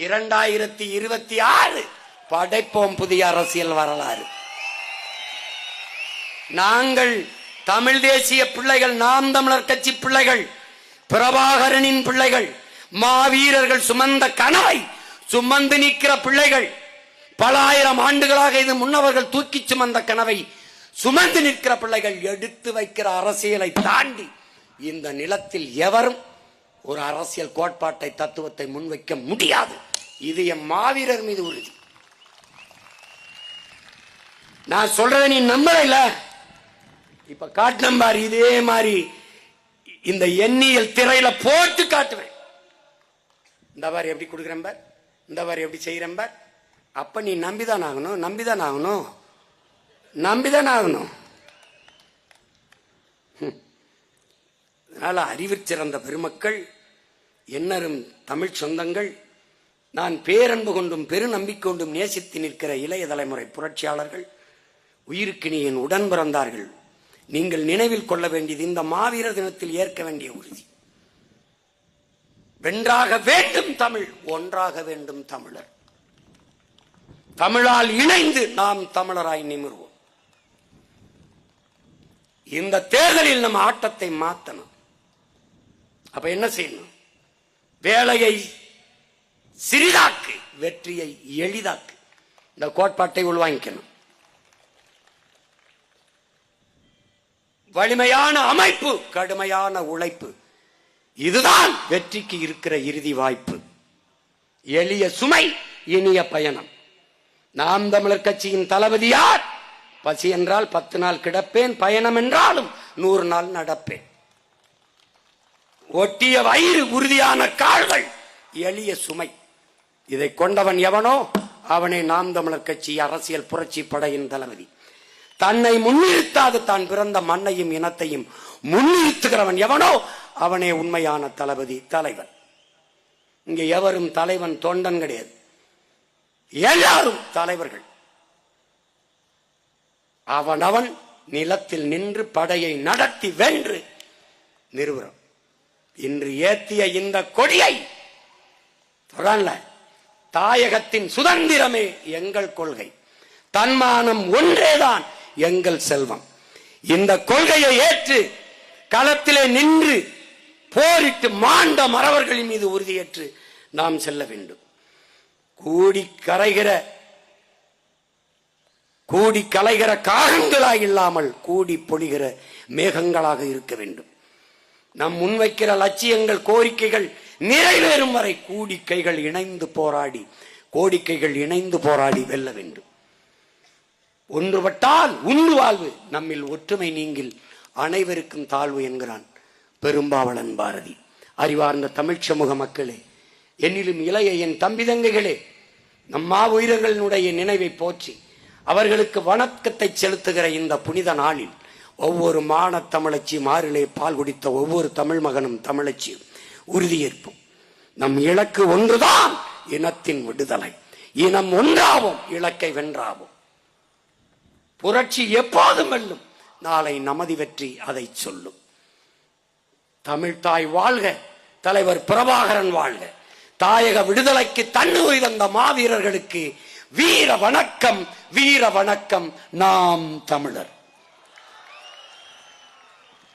இரண்டாயிரத்தி இருபத்தி ஆறு படைப்போம் புதிய அரசியல் வரலாறு. நாங்கள் தமிழ் தேசிய பிள்ளைகள் நாம் தமிழர் கட்சி பிள்ளைகள் பிரபாகரனின் பிள்ளைகள் மாவீரர்கள் சுமந்த கனவை சுமந்து நிற்கிற பிள்ளைகள் பல ஆயிரம் ஆண்டுகளாக இது முன்னவர்கள் தூக்கி சுமந்த கனவை சுமந்து நிற்கிற பிள்ளைகள் எடுத்து வைக்கிற அரசியலை தாண்டி இந்த நிலத்தில் எவரும் ஒரு அரசியல் கோட்பாட்டை தத்துவத்தை முன்வைக்க முடியாது. இது என் மாவீரர் மீது உறுதி. நான் சொல்றத நீ நம்பல இப்ப காட்டினம் பாரு இதே மாதிரி இந்த எண்ணியல் திரையில போட்டு காட்டுவேன். இந்த மாதிரி எப்படி கொடுக்குறேன் பார்? இந்த மாதிரி எப்படி செய்யறேன் பார்? அப்ப நீ நம்பிதான் ஆகணும் நம்பிதான் ஆகணும். நம்பிதான் ஆகணும். அதனால் அறிவிற் சிறந்த பெருமக்கள் என்னரும் தமிழ் சொந்தங்கள் நான் பேரன்பு கொண்டும் பெருநம்பிக்கை கொண்டும் நேசித்து நிற்கிற இளைய தலைமுறை புரட்சியாளர்கள் உயிருக்கினி என் உடன் பிறந்தார்கள். நீங்கள் நினைவில் கொள்ள வேண்டியது இந்த மாவீரர் தினத்தில் ஏற்க வேண்டிய உறுதி. வென்றாக வேண்டும் தமிழ் ஒன்றாக வேண்டும் தமிழர். தமிழால் இணைந்து நாம் தமிழராய் நிமிர்வோம். இந்த தேர்தலில் நம்ம ஆட்டத்தை மாத்தணும். அப்ப என்ன செய்யணும்? வேலையை சிறிதாக்கு வெற்றியை எளிதாக்கு. இந்த கோட்பாட்டை உள்வாங்கிக்கணும். வலிமையான அமைப்பு கடுமையான உழைப்பு. இதுதான் வெற்றிக்கு இருக்கிற இறுதி வாய்ப்பு. எளிய சுமை இனிய பயணம். நாம் தமிழர் கட்சியின் தளபதி யார்? பசி என்றால் பத்து நாள் கிடப்பேன் பயணம் என்றாலும் நூறு நாள் நடப்பேன். ஒட்டிய வயிறு உறுதியான கால்கள் எளிய சுமை. இதை கொண்டவன் எவனோ அவனே நாம் தமிழர் கட்சி அரசியல் புரட்சி படையின் தளபதி. தன்னை முன்னிறுத்தாது தான் பிறந்த மண்ணையும் இனத்தையும் முன்னிறுத்துகிறவன் எவனோ அவனே உண்மையான தளபதி தலைவன். இங்க எவரும் தலைவன் தொண்டன் கிடையாது. எல்லாரும் தலைவர்கள். அவனவன் நிலத்தில் நின்று படையை நடத்தி வென்று நிறுவனம் இன்று ஏத்திய இந்த கொடியை தொடரல தாயகத்தின் சுதந்திரமே எங்கள் கொள்கை. தன்மானம் ஒன்றேதான் எங்கள் செல்வம். இந்த கொள்கையை ஏற்று களத்திலே நின்று போரிட்டு மாண்ட மறவர்களின் மீது உறுதியேற்று நாம் செல்ல வேண்டும். கூடி கரைகிற கூடி கலைகிற காகங்களாக இல்லாமல் கூடி பொழிகிற மேகங்களாக இருக்க வேண்டும். நம் முன்வைக்கிற லட்சியங்கள் கோரிக்கைகள் நிறைவேறும் வரை கூடிக்கைகள் இணைந்து போராடி கோடிக்கைகள் இணைந்து போராடி வெல்ல வேண்டும். ஒன்றுபட்டால் உண்டு வாழ்வு நம்மில் ஒற்றுமை நீங்கில் அனைவருக்கும் தாழ்வு என்கிறான் பெரும்பாவளன் பாரதி. அறிவார்ந்த தமிழ் சமூக மக்களே என்னிலும் இளைய என் தம்பி தங்கைகளே நம்மா உயிரர்களுடைய நினைவை போற்றி அவர்களுக்கு வணக்கத்தை செலுத்துகிற இந்த புனித நாளில் ஒவ்வொரு மான தமிழச்சி மாறிலே பால் குடித்த ஒவ்வொரு தமிழ் மகனும் தமிழச்சி உறுதியேற்போம். நம் இலக்கு ஒன்றுதான் இனத்தின் விடுதலை. இனம் ஒன்றாவோம் இலக்கை வென்றாவோம். புரட்சி எப்போதும் வெல்லும் நாளை நமதி வெற்றி அதை சொல்லும். தமிழ்தாய் வாழ்க தலைவர் பிரபாகரன் வாழ்க. தாயக விடுதலைக்கு தன்னுயிர் தந்த மாவீரர்களுக்கு வீர வணக்கம் வீர வணக்கம் நாம் தமிழர்.